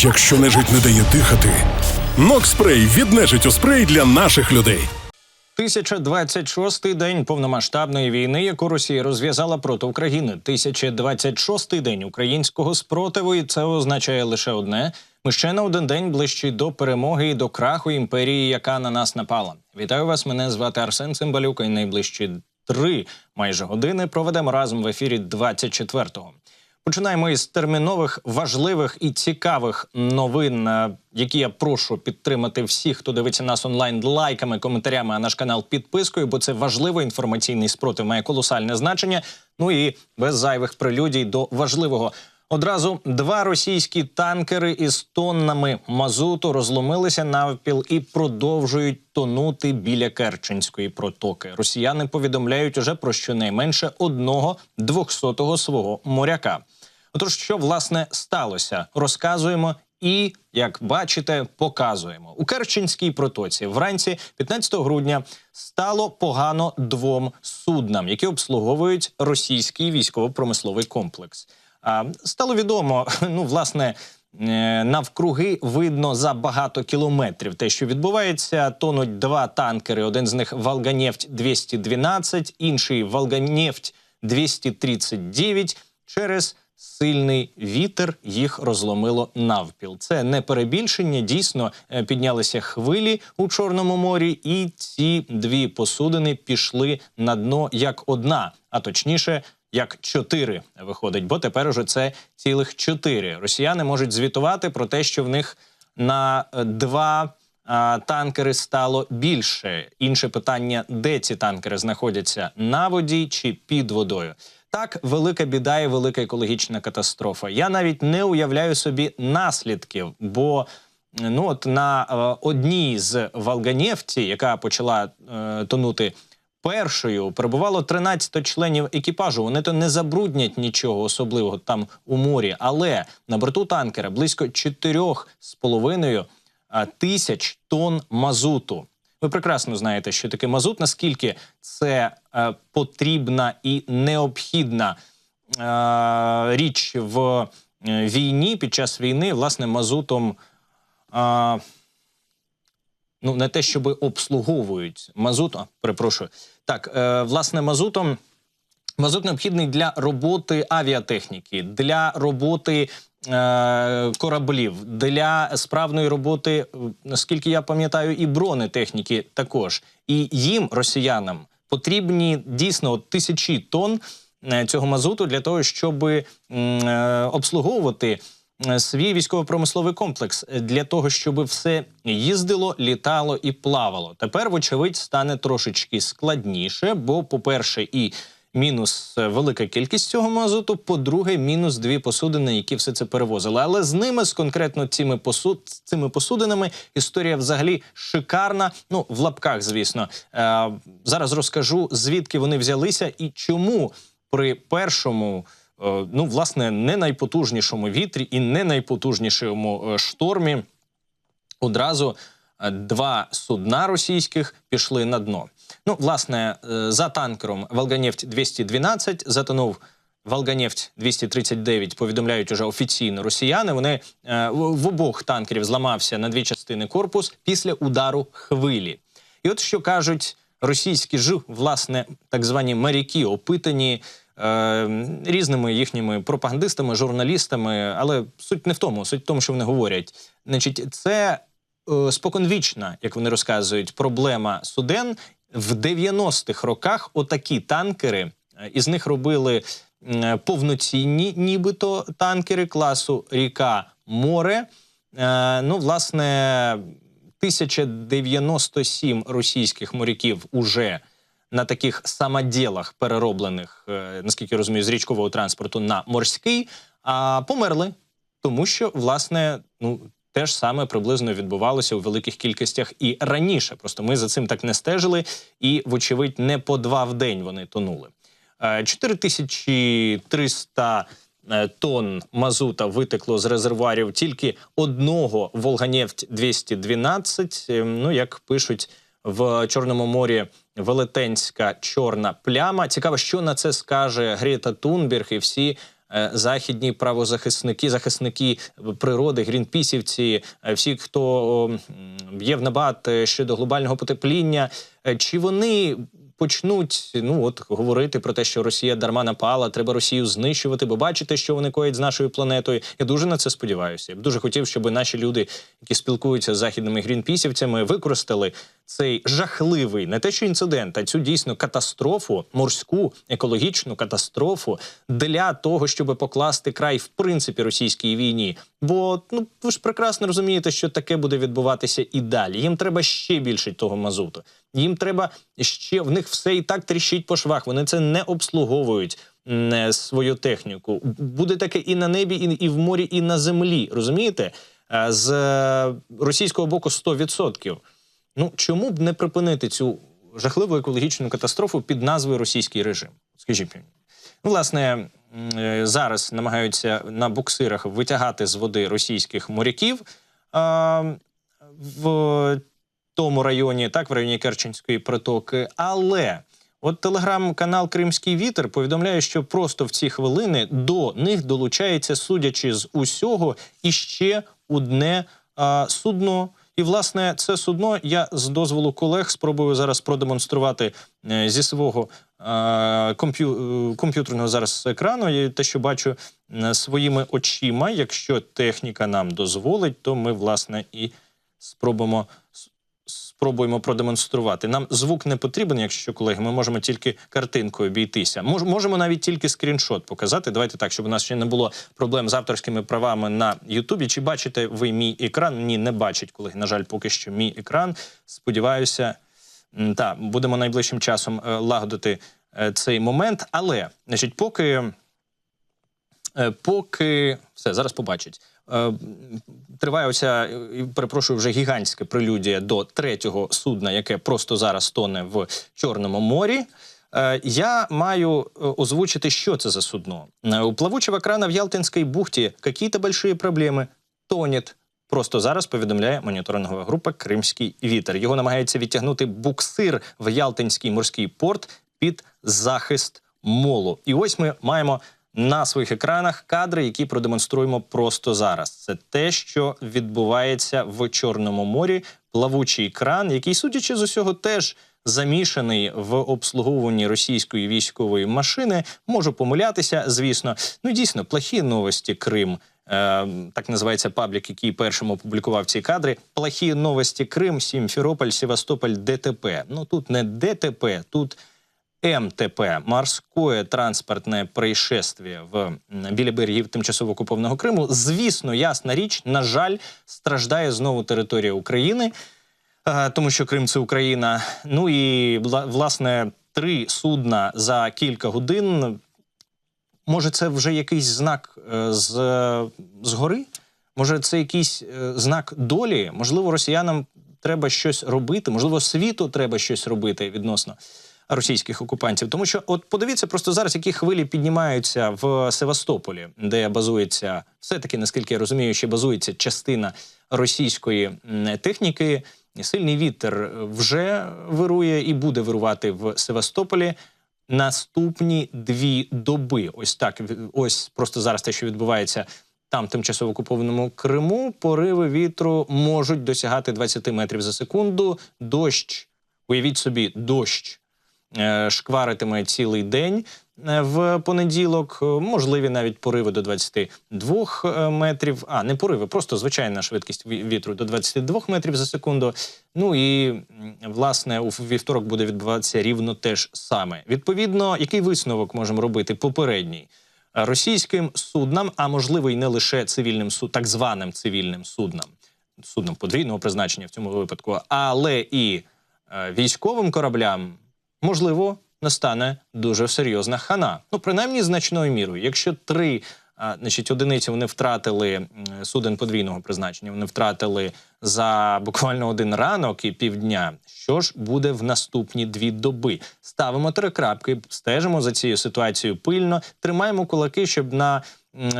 Якщо нежить не дає дихати, Нокспрей від нежиттю спрей для наших людей. 1026-й день повномасштабної війни, яку Росія розв'язала проти України. 1026-й день українського спротиву, і це означає лише одне: ми ще на один день ближчі до перемоги і до краху імперії, яка на нас напала. Вітаю вас! Мене звати Арсен Цимбалюк. І найближчі три майже години проведемо разом в ефірі 24-го. Починаємо із термінових, важливих і цікавих новин, е, які я прошу підтримати всіх, хто дивиться нас онлайн лайками, коментарями, а наш канал підпискою, бо це важливо. Інформаційний спротив має колосальне значення. Ну і без зайвих прелюдій до важливого. Одразу два російські танкери із тоннами мазуту розломилися навпіл і продовжують тонути біля Керченської протоки. Росіяни повідомляють уже про щонайменше одного двохсотого свого моряка. Отож, що власне сталося, розказуємо і, як бачите, показуємо у Керченській протоці. Вранці 15 грудня стало погано двом суднам, які обслуговують російський військово-промисловий комплекс. А, стало відомо, ну власне. е, Навкруги видно за багато кілометрів те, що відбувається. Тонуть два танкери. Один з них Волганефть 212, інший Волганефть 239. Через сильний вітер їх розломило навпіл. Це не перебільшення. Дійсно е, піднялися хвилі у Чорному морі, і ці дві посудини пішли на дно як одна, а точніше. Як чотири виходить, бо тепер уже це цілих чотири. Росіяни можуть звітувати про те, що в них на е, два танкери стало більше. Інше питання, де ці танкери знаходяться на воді чи під водою. Так, велика біда і велика екологічна катастрофа. Я навіть не уявляю собі наслідків, бо ну от на е, одній з Волганефті, яка почала е, тонути першою, перебувало 13 членів екіпажу. Вони то не забруднять нічого особливого там у морі, але на борту танкера близько 4,5 а, тисяч тонн мазуту. Ви прекрасно знаєте, що таке мазут, наскільки це е, потрібна і необхідна е, річ в е, війні під час війни, власне, мазутом. Е, Ну, не те, щоб обслуговують мазут, а, перепрошую. Так, е, власне, мазутом Мазут необхідний для роботи авіатехніки, для роботи кораблів, для справної роботи, е, наскільки я пам'ятаю, і бронетехніки також. І їм, росіянам, потрібні дійсно тисячі тонн е, цього мазуту для того, щоб е, обслуговувати е, свій військово-промисловий комплекс е, для того, щоб все їздило, літало і плавало. Тепер, вочевидь, стане трошечки складніше, бо, по-перше, і мінус е, велика кількість цього мазуту. По-друге, мінус дві посудини, які все це перевозили. Але з ними, з конкретно цими посуд, цими посудинами, історія взагалі шикарна. Ну, в лапках, звісно. Е, зараз розкажу, звідки вони взялися і чому при першому. е, Ну, власне, не найпотужнішому вітрі і не найпотужнішому е, штормі одразу два судна російських пішли на дно. Ну, власне, е, за танкером Волганефть 212 затонув Волганефть 239, повідомляють уже офіційно росіяни. Вони е, в обох танкерів зламався на дві частини корпус після удару хвилі. І от що кажуть російські ж, власне, так звані моряки, опитані е, різними їхніми пропагандистами, журналістами. Але суть не в тому, суть в тому, що вони говорять. Значить, це споконвічна, як вони розказують, проблема суден. В 90-х роках отакі танкери, е, із них робили повноцінні, нібито танкери класу ріка море. Е, ну, власне, 1097 російських моряків уже на таких самоділах перероблених, е, наскільки я розумію, з річкового транспорту на морський, а померли, тому що власне ну. Те ж саме приблизно відбувалося у великих кількостях і раніше. Просто ми за цим так не стежили, і, вочевидь, не по два в день вони тонули. Е, 4300 е, тонн мазута витекло з резервуарів тільки одного Волганефть 212. Е, Ну, як пишуть в Чорному морі, велетенська чорна пляма. Цікаво, що на це скаже Грета Тунберг і всі е, західні правозахисники, захисники природи, грінпісівці, е, всі, хто є в набат е, щодо глобального потепління, е, чи вони почнуть ну от говорити про те, що Росія дарма напала, треба Росію знищувати, бо бачите, що вони коять з нашою планетою. Я дуже на це сподіваюся. Я б дуже хотів, щоб наші люди, які спілкуються з західними грінпісівцями, використали цей жахливий не те, що інцидент, а цю дійсно катастрофу, морську екологічну катастрофу для того, щоб покласти край в принципі російській війні. Бо ну ви ж прекрасно розумієте, що таке буде відбуватися і далі. Їм треба ще більше того мазуту. Їм треба ще в них все і так тріщить по швах. Вони це не обслуговують м, е, свою техніку. Буде таке і на небі, і, і в морі, і на землі. Розумієте? Е, З е, російського боку 100%. Ну чому б не припинити цю жахливу екологічну катастрофу під назвою Російський режим? Скажіть. Ну, власне, е, зараз намагаються на буксирах витягати з води російських моряків а, в тому районі, так, в районі Керченської протоки. Але от телеграм-канал Кримський вітер повідомляє, що просто в ці хвилини до них долучається, судячи з усього, іще одне а, судно. І, власне, це судно я з дозволу колег спробую зараз продемонструвати е, зі свого е, комп'ю- е, комп'ютерного зараз екрану. І те, що бачу е, своїми очима. Якщо техніка нам дозволить, то ми, власне, і спробуємо. Спробуємо продемонструвати. Нам звук не потрібен, якщо колеги. Ми можемо тільки картинкою обійтися. Мож, можемо навіть тільки скріншот показати. Давайте так, щоб у нас ще не було проблем з авторськими правами на Ютубі. Чи бачите ви мій екран? Ні, не бачить, колеги. На жаль, поки що мій екран. Сподіваюся, та будемо найближчим часом е, лагодити е, цей момент. Але, значить, поки. Е, Поки все зараз побачить. Е, Триває оця, перепрошую, вже гігантська прелюдія до третього судна, яке просто зараз тоне в Чорному морі. Е, Я маю е, озвучити, що це за судно. У плавучого крана в Ялтинській бухті какие-то большие проблеми. Тонет. Просто зараз повідомляє моніторингова група Кримський вітер. Його намагається відтягнути буксир в Ялтинський морський порт під захист молу. І ось ми маємо на своїх екранах кадри, які продемонструємо просто зараз. Це те, що відбувається в Чорному морі. Плавучий кран, який, судячи з усього, теж замішаний в обслуговуванні російської військової машини. Можу помилятися, звісно. Ну дійсно, плохі новості Крим. Е, так називається паблік, який першим опублікував ці кадри. Плохі новості Крим, Сімферополь, Севастополь, ДТП. Ну тут не ДТП, тут МТП морське транспортне происшествие в біля берегів тимчасово окупованого Криму. Звісно, ясна річ, на жаль, страждає знову територія України, тому що Крим це Україна. Ну і власне три судна за кілька годин. Може, це вже якийсь знак е, з, з гори? Може, це якийсь е, знак долі? Можливо, росіянам треба щось робити, можливо, світу треба щось робити відносно російських окупантів. Тому що, от подивіться, просто зараз які хвилі піднімаються в Севастополі, де базується все-таки, наскільки я розумію, ще базується частина російської техніки. Сильний вітер вже вирує і буде вирувати в Севастополі наступні дві доби. Ось так, ось просто зараз те, що відбувається там, тимчасово окупованому Криму, пориви вітру можуть досягати 20 метрів за секунду. Дощ, уявіть собі, дощ шкваритиме цілий день е, в понеділок. Е, Можливі навіть пориви до 22 е, метрів. А не пориви, просто звичайна швидкість вітру до 22 метрів за секунду. Ну і власне у вівторок буде відбуватися рівно те ж саме. Відповідно, який висновок можемо робити? Попередній. Е, Російським суднам, а можливо, і не лише цивільним суд, так званим цивільним суднам, судном подвійного призначення в цьому випадку, але і е, військовим кораблям, можливо, настане дуже серйозна хана. Ну, принаймні, значною мірою. Якщо три а, значить, одиниці вони втратили суден подвійного призначення, вони втратили за буквально один ранок і півдня. Що ж буде в наступні дві доби? Ставимо три крапки, стежимо за цією ситуацією пильно, тримаємо кулаки, щоб на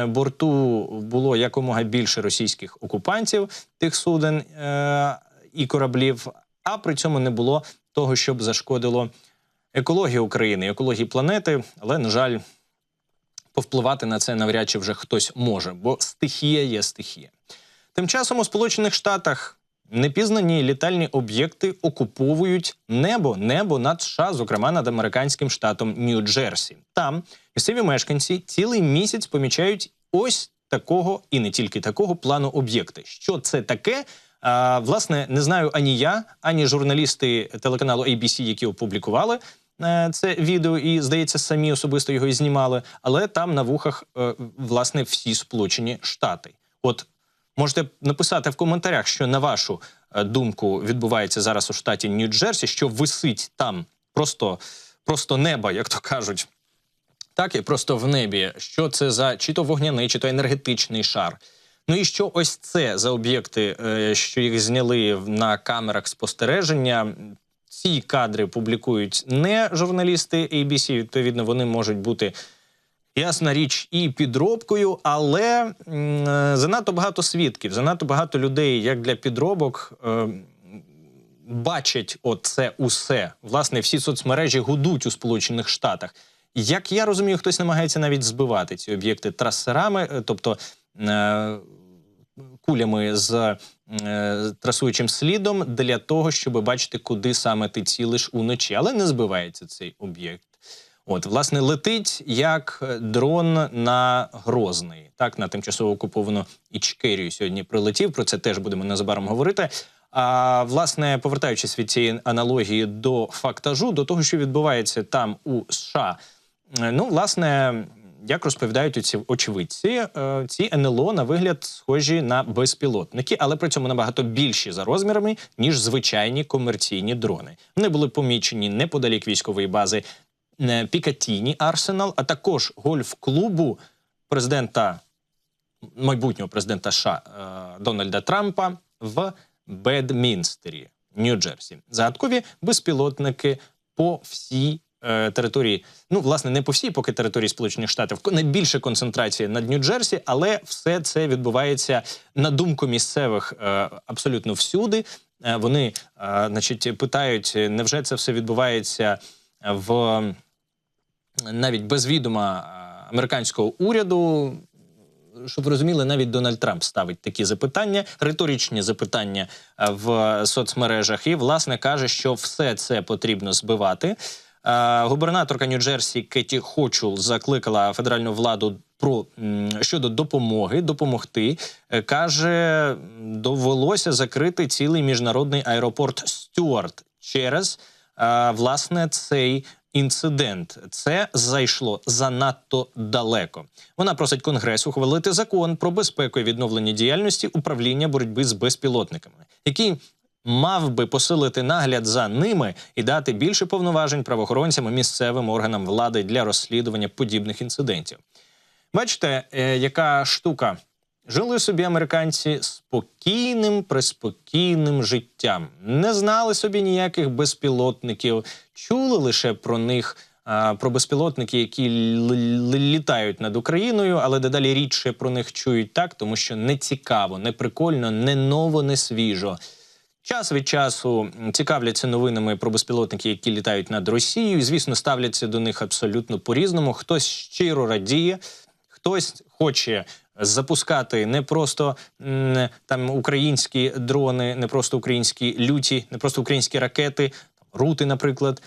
борту було якомога більше російських окупантів тих суден е- і кораблів, а при цьому не було того, щоб зашкодило екології України, екології планети. Але, на жаль, повпливати на це навряд чи вже хтось може, бо стихія є стихія. Тим часом у Сполучених Штатах непізнані літальні об'єкти окуповують небо, небо над США, зокрема над американським штатом Нью-Джерсі. Там місцеві мешканці цілий місяць помічають ось такого і не тільки такого плану об'єкти. Що це таке? А, власне, не знаю ані я, ані журналісти телеканалу ABC, які опублікували це відео, і здається, самі особисто його і знімали. Але там на вухах е, власне всі Сполучені Штати. От можете написати в коментарях, що на вашу е, думку відбувається зараз у штаті Нью-Джерсі, що висить там просто, просто неба, як то кажуть. Так, і просто в небі. Що це за чи то вогняний, чи то енергетичний шар. Ну і що ось це за об'єкти, е, що їх зняли на камерах спостереження. Ці кадри публікують не журналісти ABC, відповідно, вони можуть бути Ясна річ, і підробкою, але м, е, занадто багато свідків, занадто багато людей, як для підробок, е, бачать оце усе. Власне, всі соцмережі гудуть у Сполучених Штатах. Як я розумію, хтось намагається навіть збивати ці об'єкти трасерами, е, тобто е, кулями з е, трасуючим слідом для того, щоб бачити, куди саме ти цілиш уночі, але не збивається цей об'єкт. От, власне, летить як дрон на Грозний, так на тимчасово окуповану Ічкерію сьогодні прилетів. Про це теж будемо незабаром говорити. А власне, повертаючись від цієї аналогії до фактажу, до того, що відбувається там у США, е, ну власне. Як розповідають ці очевидці, е, ці НЛО на вигляд схожі на безпілотники, але при цьому набагато більші за розмірами ніж звичайні комерційні дрони. Вони були помічені неподалік військової бази е, Пікатіні Арсенал, а також гольф-клубу президента майбутнього президента США е, Дональда Трампа в Бедмінстері, Нью-Джерсі. Загадкові безпілотники по всій е, території. Ну, власне, не по всій, поки території Сполучених Штатів найбільша концентрація над Нью-Джерсі, але все це відбувається на думку місцевих е, абсолютно всюди. Е, вони, значить, питають, невже це все відбувається в навіть без відома американського уряду. Щоб ви розуміли, навіть Дональд Трамп ставить такі запитання, риторичні запитання в соцмережах, і власне каже, що все це потрібно збивати. Е, Губернаторка Нью-Джерсі Кеті Хочул закликала федеральну владу про щодо допомоги допомогти. Е, Каже, довелося закрити цілий міжнародний аеропорт Стюарт через е, власне цей інцидент. Це зайшло занадто далеко. Вона просить Конгрес ухвалити закон про безпеку і відновлення діяльності управління боротьби з безпілотниками, який мав би посилити нагляд за ними і дати більше повноважень правоохоронцям і місцевим органам влади для розслідування подібних інцидентів. Бачите, е, яка штука? Жили собі американці спокійним, приспокійним життям. Не знали собі ніяких безпілотників, чули лише про них, про безпілотники, які літають над Україною, але дедалі рідше про них чують так, тому що не цікаво, не прикольно, не ново, не свіжо. Час від часу цікавляться новинами про безпілотники, які літають над Росією. Звісно, ставляться до них абсолютно по-різному. Хтось щиро радіє, хтось хоче запускати не просто там українські дрони, не просто українські люті, не просто українські ракети, рути, наприклад.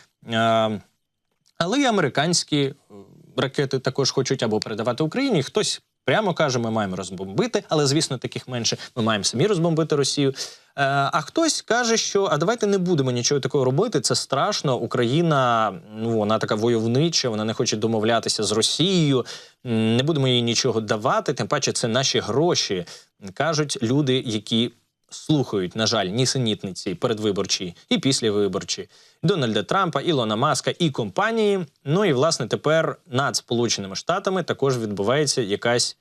Але й американські е, ракети також хочуть або передавати Україні. Хтось прямо каже, ми маємо розбомбити, але звісно, таких менше. Ми маємо самі розбомбити Росію. Е, а хтось каже, що а давайте не будемо нічого такого робити. Це страшно. Україна ну вона така войовнича, вона не хоче домовлятися з Росією. Не будемо їй нічого давати. Тим паче, це наші гроші. кажуть люди, які слухають, на жаль, нісенітниці передвиборчі і післявиборчі Дональда Трампа, Ілона Маска і компанії. Ну і власне тепер над Сполученими Штатами також відбувається якась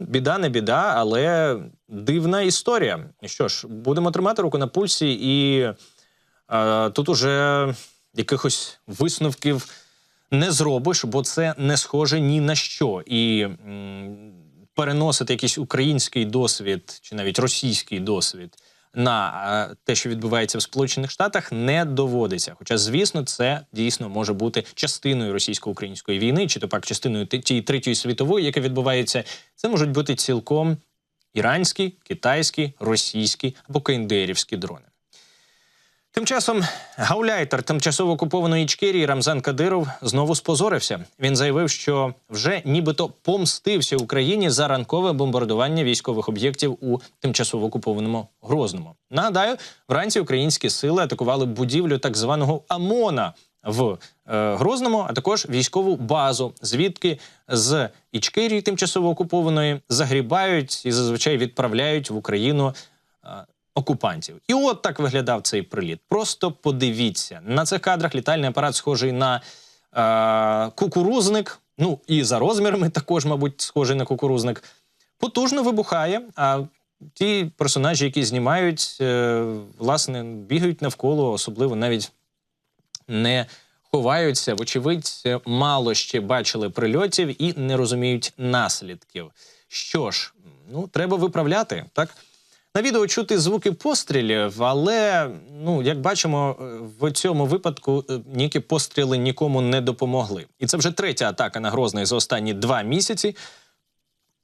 біда, не біда, але дивна історія. Що ж, будемо тримати руку на пульсі, і е, тут уже якихось висновків не зробиш, бо це не схоже ні на що. І м, переносити якийсь український досвід чи навіть російський досвід на е, те, що відбувається в Сполучених Штатах, не доводиться. Хоча, звісно, це дійсно може бути частиною російсько-української війни, чи то пак частиною тієї третьої світової, яка відбувається. Це можуть бути цілком іранські, китайські, російські або кендерівські дрони. Тим часом гауляйтер тимчасово окупованої Ічкерії Рамзан Кадиров знову спозорився. Він заявив, що вже нібито помстився Україні за ранкове бомбардування військових об'єктів у тимчасово окупованому Грозному. Нагадаю, вранці українські сили атакували будівлю так званого АМОНа в е, Грозному, а також військову базу, звідки з Ічкерії тимчасово окупованої загрібають і зазвичай відправляють в Україну е, окупантів. І от так виглядав цей приліт. Просто подивіться на цих кадрах літальний апарат схожий на е, кукурузник. Ну і за розмірами також, мабуть, схожий на кукурузник. Потужно вибухає. А ті персонажі, які знімають, е, власне, бігають навколо, особливо навіть не ховаються. Вочевидь, мало ще бачили прильотів і не розуміють наслідків. Що ж, ну треба виправляти, так? На відео чути звуки пострілів, але ну як бачимо, е, в цьому випадку е, ніякі постріли нікому не допомогли. І це вже третя атака на Грозний за останні два місяці.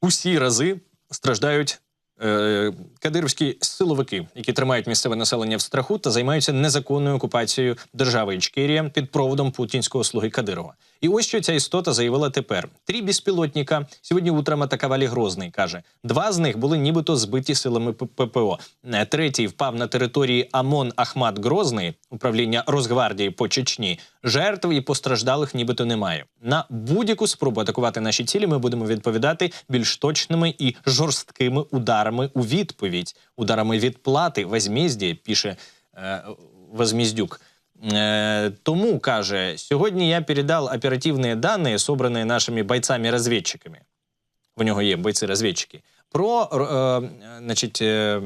Усі рази страждають е, кадирівські силовики, які тримають місцеве населення в страху та займаються незаконною окупацією держави Ічкерія під проводом путінського слуги Кадирова. І ось що ця істота заявила тепер: три безпілотника сьогодні утром атакували Грозний. каже, два з них були нібито збиті силами ППО. Е, Третій впав на території Амон Ахмат Грозний, управління Росгвардії по Чечні. Жертв і постраждалих нібито немає. На будь-яку спробу атакувати наші цілі ми будемо відповідати більш точними і жорсткими ударами у відповідь, ударами відплати возмездія, пише е, Возмездюк. Е, тому каже, сьогодні я передав оперативні дані, собрані нашими бойцами-розвідчиками. У нього є бойці-розвідчики, про е, значить, е,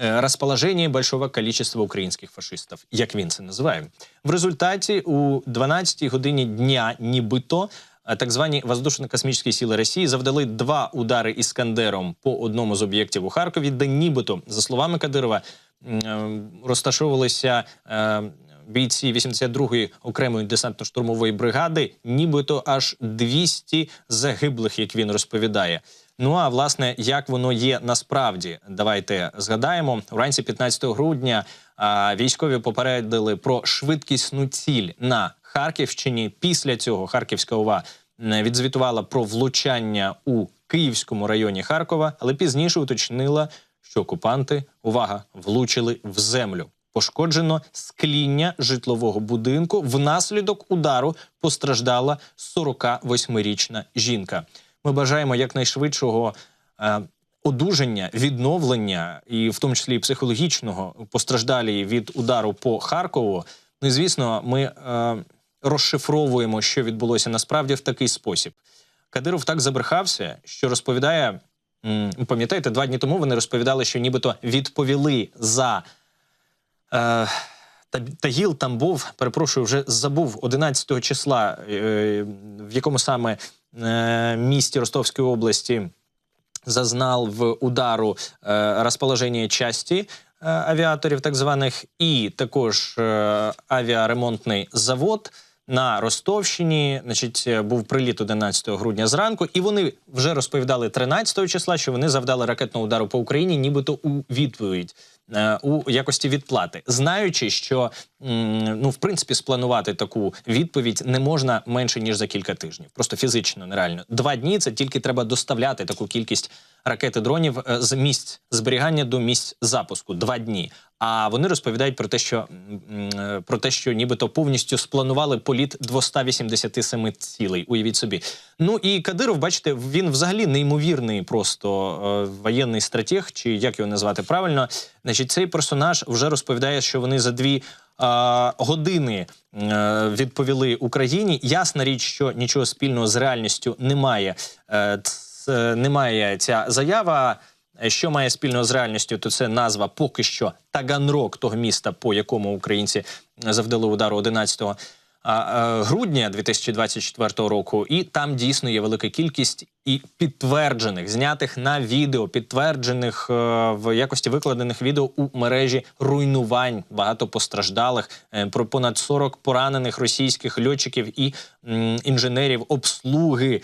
е, розположення большого количества українських фашистів, як він це називає. В результаті у 12-й годині дня, нібито, так звані воздушно-космічні сили Росії завдали два удари іскандером по одному з об'єктів у Харкові, де нібито, за словами Кадирова, е, розташовувалися е, бійці 82-ї окремої десантно-штурмової бригади, нібито аж 200 загиблих, як він розповідає. Ну а власне, як воно є насправді, давайте згадаємо. Вранці 15 грудня військові попередили про швидкісну ціль на Харківщині. Після цього Харківська ОВА відзвітувала про влучання у Київському районі Харкова, але пізніше уточнила, що окупанти увага влучили в землю. Пошкоджено скління житлового будинку. Внаслідок удару постраждала 48-річна жінка. Ми бажаємо якнайшвидшого е, одужання, відновлення, і в тому числі психологічного постраждалі від удару по Харкову. Ну і звісно, ми е, розшифровуємо, що відбулося насправді в такий спосіб. Кадиров так забрехався, що розповідає. Пам'ятаєте, два дні тому вони розповідали, що нібито відповіли за Е, Та- Тагіл Тамбов, перепрошую, вже забув 11 числа, е, в якому саме е, місті Ростовської області зазнал в удару е, розположення часті е, авіаторів, так званих, і також е, авіаремонтний завод. На Ростовщині, значить, е, був приліт 11 грудня зранку, і вони вже розповідали 13 числа, що вони завдали ракетного удару по Україні, нібито у відповідь е, у якості відплати, знаючи, що ну в принципі спланувати таку відповідь не можна менше ніж за кілька тижнів. Просто фізично нереально. Два дні це тільки треба доставляти таку кількість ракет і дронів е, з місць зберігання до місць запуску. Два дні. А вони розповідають про те, що е, про те, що нібито повністю спланували політ 287 цілей. Уявіть собі. Ну і Кадиров, бачите, він взагалі неймовірний, просто е, воєнний стратег, чи як його назвати правильно. Значить, цей персонаж вже розповідає, що вони за дві. Години е, відповіли Україні. Ясна річ, що нічого спільного з реальністю немає. Е, Немає ця заява. Е, Що має спільного з реальністю, то це назва поки що Таганрог, того міста, по якому українці завдали удару 11-го. а, а, грудня 2024 року, і там дійсно є велика кількість і підтверджених, знятих на відео, підтверджених е, в якості викладених відео у мережі руйнувань, багато постраждалих, е, про понад 40 поранених російських льотчиків і інженерів обслуги е,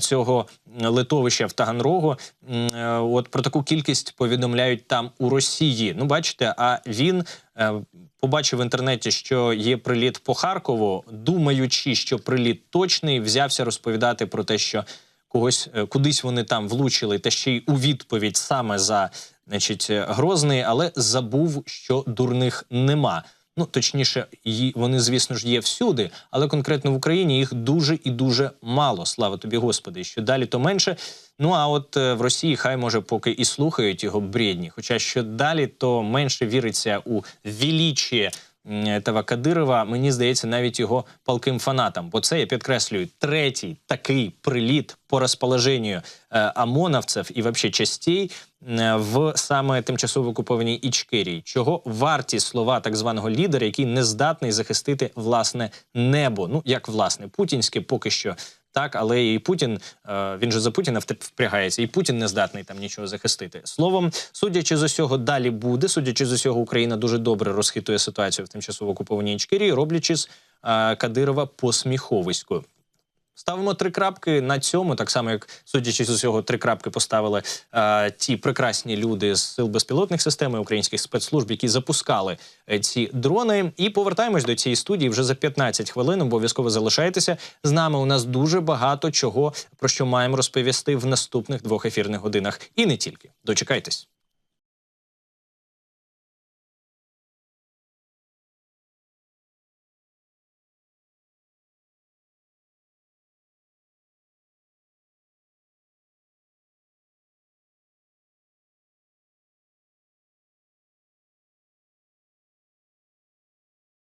цього литовища в Таганрогу. Е, От про таку кількість повідомляють там у Росії. Ну, бачите, а він е, побачив в інтернеті, що є приліт по Харкову, думаючи, що приліт точний, взявся розповідати про те, що когось е, кудись вони там влучили, та ще й у відповідь саме за значить, е, Грозний, але забув, що дурних нема. Ну, точніше, вони, звісно ж, є всюди, але конкретно в Україні їх дуже і дуже мало. Слава тобі, Господи. Що далі, то менше. Ну а от е, в Росії хай може поки і слухають його бредні. Хоча що далі, то менше віриться у величіє этого Кадирова, мені здається, навіть його палким фанатам. Бо це я підкреслюю третій такий приліт по розположенню е, ОМОНовців і взагалі частей е, в саме тимчасово окупованій Ічкерії. Чого варті слова так званого лідера, який не здатний захистити власне небо? Ну як власне путінське поки що. Так, але і Путін, е, він же за Путіна впрягається, і Путін не здатний там нічого захистити. Словом, судячи з усього, далі буде. Судячи з усього, Україна дуже добре розхитує ситуацію в тимчасово окупованій Ічкерії, роблячи з е, Кадирова посміховисько. Ставимо три крапки на цьому, так само як судячи з усього, три крапки поставили е, ті прекрасні люди з сил безпілотних систем і українських спецслужб, які запускали е, ці дрони. І повертаємось до цієї студії вже за 15 хвилин. Обов'язково залишайтеся з нами. У нас дуже багато чого про що маємо розповісти в наступних двох ефірних годинах, і не тільки. Дочекайтесь.